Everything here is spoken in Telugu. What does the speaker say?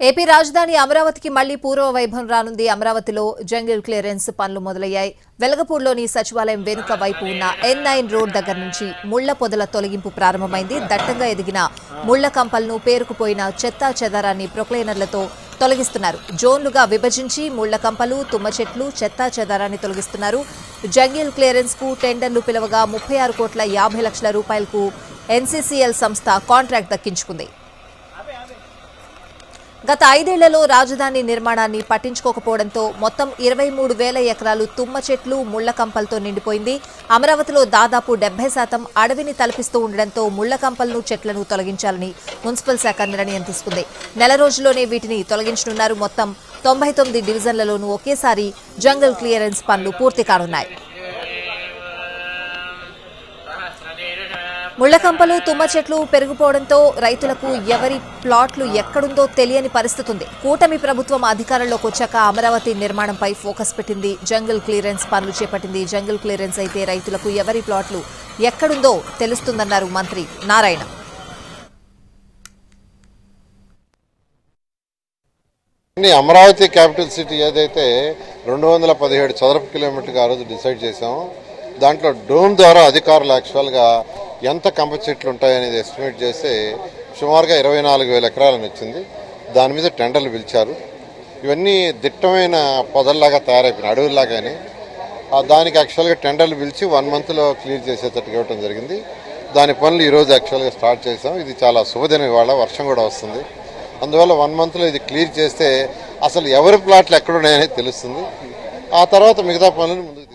ఏపీ రాజధాని అమరావతికి మళ్ళీ పూర్వ వైభవం రానుంది. అమరావతిలో జంగిల్ క్లియరెన్స్ పనులు మొదలయ్యాయి. వెలగపూడిలోని సచివాలయం వెనుక వైపు ఉన్న ఎన్ నైన్ రోడ్ దగ్గర నుంచి ముళ్ళ పొదల తొలగింపు ప్రారంభమైంది. దట్టంగా ఎదిగిన ముళ్ళ కంపలను పేరుకుపోయిన చెత్తా చెదారాన్ని ప్రొక్లైనర్లతో తొలగిస్తున్నారు. జోన్లుగా విభజించి ముళ్ళ కంపలు తుమ్మ చెట్లు చెత్తా చెదారాన్ని తొలగిస్తున్నారు. జంగిల్ క్లియరెన్స్కు టెండర్లు పిలవగా ముప్పై ఆరు కోట్ల యాభై లక్షల రూపాయలకు ఎన్సీసీఎల్ సంస్థ కాంట్రాక్ట్ దక్కించుకుంది. గత ఐదేళ్ళలో రాజధాని నిర్మాణాన్ని పట్టించుకోకపోవడంతో మొత్తం ఇరవై మూడు వేల ఎకరాలు తుమ్మ చెట్లు ముళ్ళ కంపలతో నిండిపోయింది. అమరావతిలో దాదాపు డెబ్బై శాతం అడవిని తలపిస్తూ ఉండడంతో ముళ్ళ కంపలను చెట్లను తొలగించాలని మున్సిపల్ శాఖ నిర్ణయం తీసుకుంది. నెల రోజుల్లోనే వీటిని తొలగించనున్నారు మొత్తం తొంభై తొమ్మిది డివిజన్లలోనూ ఒకేసారి జంగల్ క్లియరెన్స్ పనులు పూర్తి కానున్నాయి. ముళ్ళకంపలు తుమ్మ చెట్లు పెరిగిపోవడంతో రైతులకు ఎవరి ప్లాట్లు ఎక్కడుందో తెలియని పరిస్థితి ఉంది. కూటమి ప్రభుత్వం అధికారంలోకి వచ్చాక అమరావతి నిర్మాణంపై ఫోకస్ పెట్టింది. జంగిల్ క్లియరెన్స్ పనులు చేపట్టింది. జంగిల్ క్లియరెన్స్ అయితే రైతులకు ఎవరి ప్లాట్లు ఎక్కడుందో తెలుస్తుందన్నారు మంత్రి నారాయణ. అమరావతి క్యాపిటల్ సిటీ ఏదైతే రెండు వందల పదిహేడు చదరపు కిలోమీటర్గా ఆ రోజు డిసైడ్ చేశాం దాంట్లో డ్రోన్ ద్వారా అధికారులు యాక్చువల్గా ఎంత కంప చెట్లు ఉంటాయనేది ఎస్టిమేట్ చేస్తే సుమారుగా ఇరవై నాలుగు వేల ఎకరాలను వచ్చింది దాని మీద టెండర్లు పిలిచారు. ఇవన్నీ దిట్టమైన పొదల్లాగా తయారైపోయినాయి అడవుల్లాగానే. దానికి యాక్చువల్గా టెండర్లు పిలిచి వన్ మంత్లో క్లియర్ చేసేటట్టుగా ఇవ్వడం జరిగింది. దాని పనులు ఈరోజు యాక్చువల్గా స్టార్ట్ చేసాం ఇది చాలా శుభదినం ఇవాళ వర్షం కూడా వస్తుంది. అందువల్ల వన్ మంత్లో ఇది క్లియర్ చేస్తే అసలు ఎవరి ప్లాట్లు ఎక్కడున్నాయనేది తెలుస్తుంది. ఆ తర్వాత మిగతా పనులను ముందుకు